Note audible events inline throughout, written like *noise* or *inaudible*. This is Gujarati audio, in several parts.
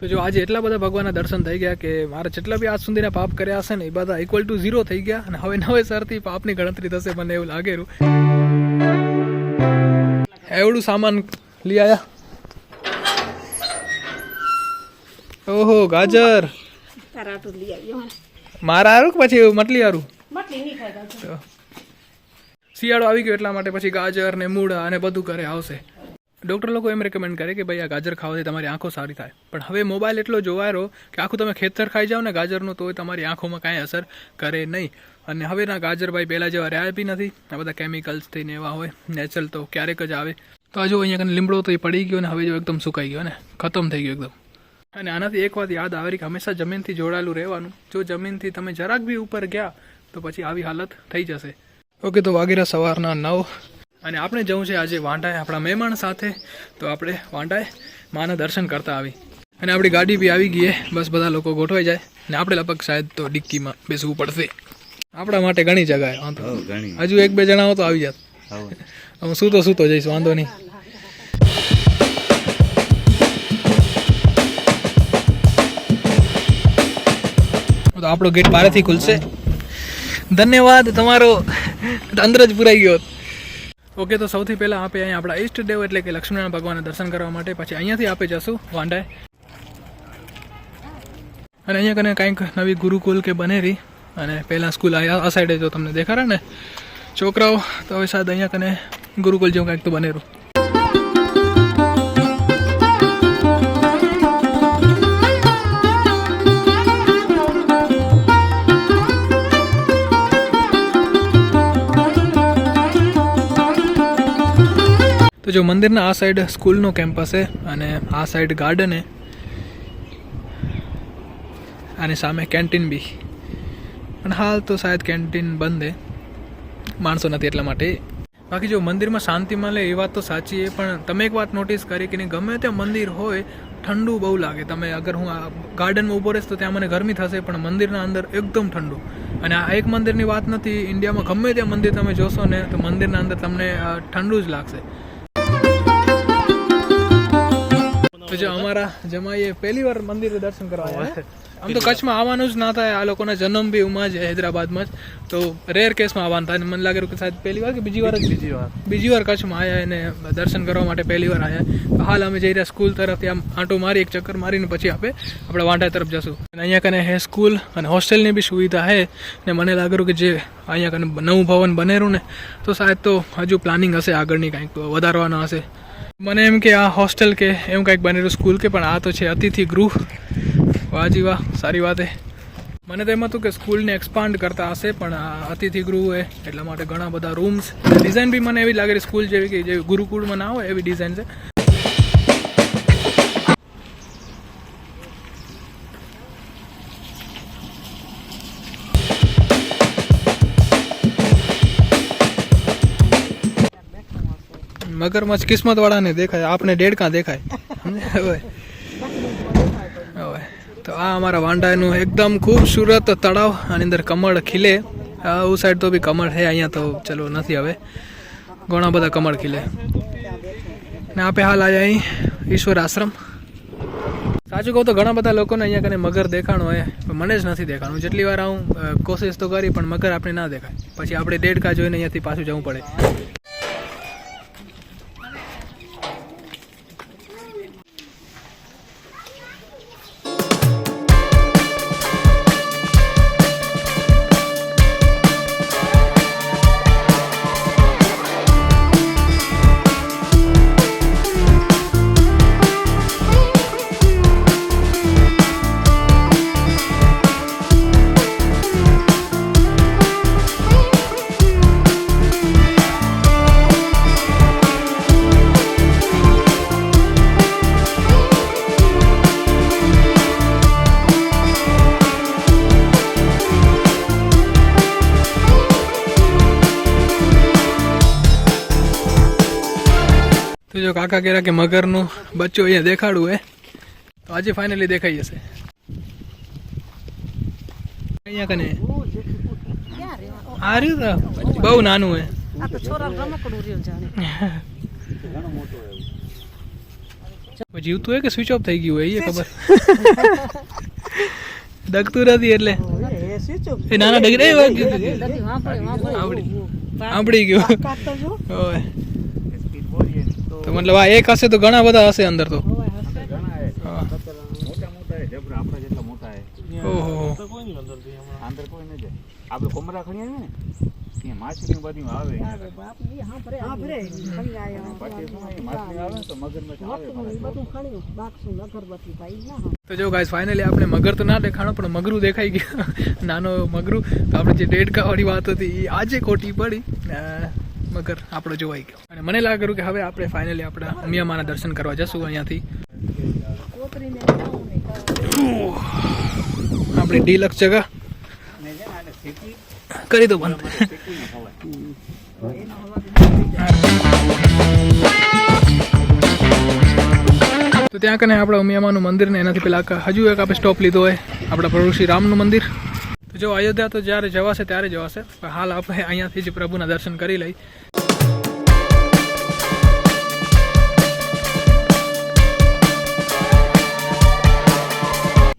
તો જો આજે એટલા બધા ભગવાનના દર્શન થઈ ગયા કે મારે જેટલા બી આજ સુધીના પાપ કર્યા હશે ને એ બધા ઇક્વલ ટુ ઝીરો થઈ ગયા અને હવે નવેસરથી પાપની ગણતરી થશે મને એવું લાગેલું એવડું સામાન લઈ આયા. ઓહો ગાજર. મારા હારું પછી મટલી હારું? શિયાળો આવી ગયો એટલા માટે પછી ગાજર ને મૂળા અને બધું ઘરે આવશે. ડૉક્ટર લોકો એમ રેકમેન્ડ કરે કે ભાઈ આ ગાજર ખાવાથી તમારી આંખો સારી થાય. પણ હવે મોબાઈલ એટલો જોવાયો કે આખું તમે ખેતર ખાઈ જાઓ ને ગાજરનું તો તમારી આંખોમાં કાંઈ અસર કરે નહીં. અને હવેના ગાજર ભાઈ પહેલાં જેવા રહ્યા બી નથી. આ બધા કેમિકલ્સ થઈને એવા હોય. નેચરલ તો ક્યારેક જ આવે. તો હજુ અહીંયા કને લીમડો તો એ પડી ગયો ને હવે જો એકદમ સુકાઈ ગયો ને. ખતમ થઈ ગયો એકદમ. અને આનાથી એક વાત યાદ આવે કે હંમેશા જમીનથી જોડાયેલું રહેવાનું. જો જમીનથી તમે જરાક બી ઉપર ગયા, તો પછી આવી હાલત થઈ જશે. ઓકે, તો વાગેરા સવારના નવ. અને આપણે જવું છે આજે વાંટાએ આપણા મહેમાન સાથે. તો આપણે વાંટાએ માના દર્શન કરતા આવી. અને આપણી ગાડી બી આવી ગઈ. બસ બધા લોકો ગોઠવાઈ જાય. ને આપણે લગભગ શાયદ તો ડિક્કીમાં બેસવું પડશે. આપણા માટે ઘણી ઘણી. હજુ એક બે જણા તો આવી જાત. હું સૂતો સૂતો જઈશ વાંધો નહીં. તો આપણો ગેટ બહારથી ખુલશે. ધન્યવાદ તમારો અંદર જ પુરાઈ ગયો. ઓકે, તો સૌથી પહેલાં આપણે અહીંયા આપણા ઈષ્ટદેવ એટલે કે લક્ષ્મીનારાયણ ભગવાનના દર્શન કરવા માટે પછી અહીંયાથી આપે જશું વાંડાએ અને અહીંયા કને કંઈક નવી ગુરુકુલ કે બનેરી અને પહેલાં સ્કૂલ આ સાઈડે જો તમને દેખાડે ને, છોકરાઓ, તો હવે શાયદ અહીંયા કને ગુરુકુલ જેવું કંઈક તો બનેરું. તો જો મંદિરના આ સાઈડ સ્કૂલનો કેમ્પસ છે અને આ સાઈડ ગાર્ડન છે. અને સામે કેન્ટીન બી. પણ હાલ તો શાયદ કેન્ટીન બંધ છે. માણસો નથી એટલા માટે. બાકી જો મંદિરમાં શાંતિ મળે એ વાત તો સાચી છે, પણ તમે એક વાત નોટિસ કરી કે નહીં, ગમે ત્યાં મંદિર હોય, ઠંડુ બહુ લાગે. તમે અગર હું આ ગાર્ડનમાં ઊભો રહીશ તો ત્યાં મને ગરમી થશે, પણ મંદિરના અંદર એકદમ ઠંડુ. અને આ એક મંદિરની વાત નથી ઇન્ડિયામાં ગમે ત્યાં મંદિર તમે જોશો ને, તો મંદિરના અંદર તમને ઠંડુ જ લાગશે. તો જો અમારા જમાઈએ પહેલી વાર મંદિરે દર્શન કરવા આવ્યા. આમ તો કચ્છમાં આવવાનું જ ના થાય. આ લોકોના જન્મ બી ઉમાં જ હૈદરાબાદમાં જ. તો રેર કેસમાં આવવાનું થાય. મને લાગે કે સાહેબ પહેલી વાર કે બીજી વાર જ? બીજી વાર. બીજી વાર કચ્છમાં આવ્યા અને દર્શન કરવા માટે પહેલી વાર આવ્યા હાલ અમે જઈ રહ્યા સ્કૂલ તરફથી. આમ આંટો મારી એક ચક્કર મારીને પછી આપણે આપણે વાંઢા તરફ જશું. અને અહીંયા કને હે સ્કૂલ અને હોસ્ટેલની બી સુવિધા હે. ને મને લાગેલું કે જે અહીંયા કને નવું ભવન બનેરું ને તો શાયદ તો હજુ પ્લાનિંગ હશે આગળની કાંઈક વધારવાના હશે. મને એમ કે આ હોસ્ટેલ કે એમ કાંઈક બનેલું સ્કૂલ કે પણ આ તો છે અતિથિ ગૃહ. વાહ જી વાહ, સારી વાત એ મને તો એમ હતું કે સ્કૂલને એક્સપાન્ડ કરતા હશે, પણ અતિથિ ગૃહ હે, એટલા માટે ઘણા બધા રૂમ્સ ડિઝાઇન બી મને એવી લાગે છે સ્કૂલ જેવી કે જેવી ગુરુકુળમાં ના હોય એવી ડિઝાઇન છે. મગરમચ્છ કિસ્મત વાળાને દેખાય આપણે દેડકા દેખાય. તો આ અમારા વાંડાનું એકદમ ખૂબસૂરત તળાવ, આની અંદર કમળ ખીલે. આ સાઈડ તો બી કમળ છે, અહીંયા તો ચલો નથી હવે. ઘણા બધા કમળ ખીલે. ને આપે હાલ આજે અહીં, ઈશ્વર આશ્રમ. સાચું કહું તો ઘણા બધા લોકોને અહીંયા કને મગર દેખાણો હોય, પણ મને જ નથી દેખાણું. જેટલી વાર હું કોશિશ તો કરી, પણ મગર આપણે ના દેખાય. પછી આપણે દેડકા જોઈને અહીંયાથી પાછું જવું પડે. જો કાકા કહેરા કે મગરનું બચ્ચું અહીંયા દેખાડવું હે તો આજે ફાઇનલી દેખાઈ જશે. અહીંયા કને? આ રહ્યું તો? બહુ નાનું હે. જીવતું હોય કે સ્વિચ ઓફ થઈ ગયું હોય એ ખબર? દગતું નથી એટલે. એ નાના ડગરે. આવડી ગયું. તો મતલબ આ એક હશે તો ઘણા બધા હશે અંદર તો. ઓહો. અંદર કોઈ ન આપણે કોમરા ખણી ને ત્યાં માછલી બધી આવે. તો મગરમચ્છ આવે તો જો ગાઈસ ફાઇનલી આપણે મગર તો ના દેખાણો પણ મગરું દેખાઈ ગયું. *laughs* નાનો મગરું. તો આપણે જે દેડકા વાળી વાત હતી એ આજે ખોટી પડી. મગર આપણો જોવાઈ ગયો. અને મને લાગે કે હવે આપણે ફાઇનલી આપણા ઉમિયામાના દર્શન કરવા જશું અહીંયાથી. આપણી ડીલક્સ જગા. કરી દો બંધ. તો ત્યાં કને આપણા ઉમિયામાનું મંદિર ને એનાથી પેલા હજુ એક આપણે સ્ટોપ લીધો હોય. આપણા પ્રભુ શ્રી રામનું મંદિર. જો અયોધ્યા તો જ્યારે જવાશે, ત્યારે જવાશે. હાલ આપણે અહીંયાથી જ પ્રભુના દર્શન કરી લઈ.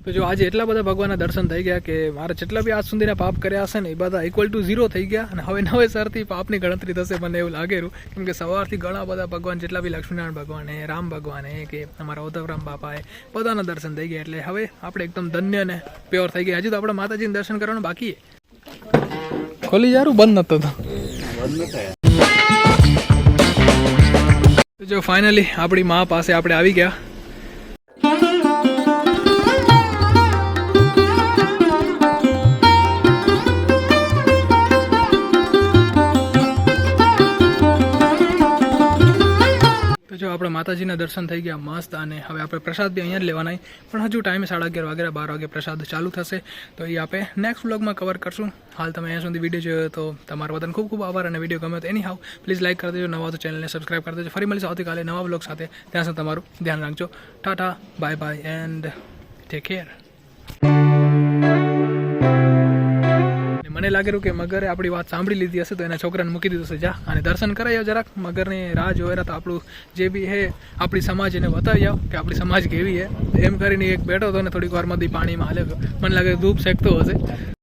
તો જો આજે એટલા બધા ભગવાનના દર્શન થઈ ગયા કે મારે જેટલા બી આજ સુધીના પાપ કર્યા હશે ને એ બધા ઇક્વલ ટુ ઝીરો થઈ ગયા અને હવે નવેસરથી પાપની ગણતરી થશે મને એવું લાગેલું કેમ કે સવારથી ઘણા બધા ભગવાન, જેટલા બી લક્ષ્મીનારાયણ ભગવાન રામ ભગવાન કે અમારા ઉદ્ધવરામ બાપા હે, બધાના દર્શન થઈ ગયા એટલે હવે આપણે એકદમ ધન્ય ને પ્યોર થઈ ગયા. હજુ તો આપણે માતાજીનું દર્શન કરવાનું બાકી ખોલી જારું બંધ નતો તો બંધ જો ફાઇનલી આપણી મા પાસે આપણે આવી ગયા. માતાજીના દર્શન થઈ ગયા મસ્ત અને હવે આપણે પ્રસાદ બી અહીંયા જ લેવાના પણ હજુ ટાઈમે સાડા અગિયાર વાગ્યા, બાર વાગે પ્રસાદ ચાલુ થશે. તો એ આપણે નેક્સ્ટ વ્લોગમાં કવર કરશું. હાલ તમે અહીંયા સુધી વીડિયો જોયો તો તમારો બધાને ખૂબ ખૂબ આભાર અને વીડિયો ગમ્યો તો એની હાવ પ્લીઝ લાઇક કરી દેજો, નવા તો ચેનલને સબસ્ક્રાઈબ કરી દેજો. ફરી મળીશું આવતીકાલે નવા વ્લોગ સાથે. ત્યાં સુધી તમારું ધ્યાન રાખજો. Tata bye bye and take care મને લાગેલું કે મગરે આપણી વાત સાંભળી લીધી હશે તો એના છોકરાને મૂકી દીધું છે જા, અને દર્શન કરાયો જરાક. મગરની રાહ જોયેલા તો આપણું જે બી હે, આપણી સમાજ એને બતાવી આવ કે આપણી સમાજ કેવી હે. એમ કરીને એક બેઠો હતો ને થોડીક વારમાંથી પાણીમાં હાલ્યો મને લાગે ધૂપ શેકતો હશે.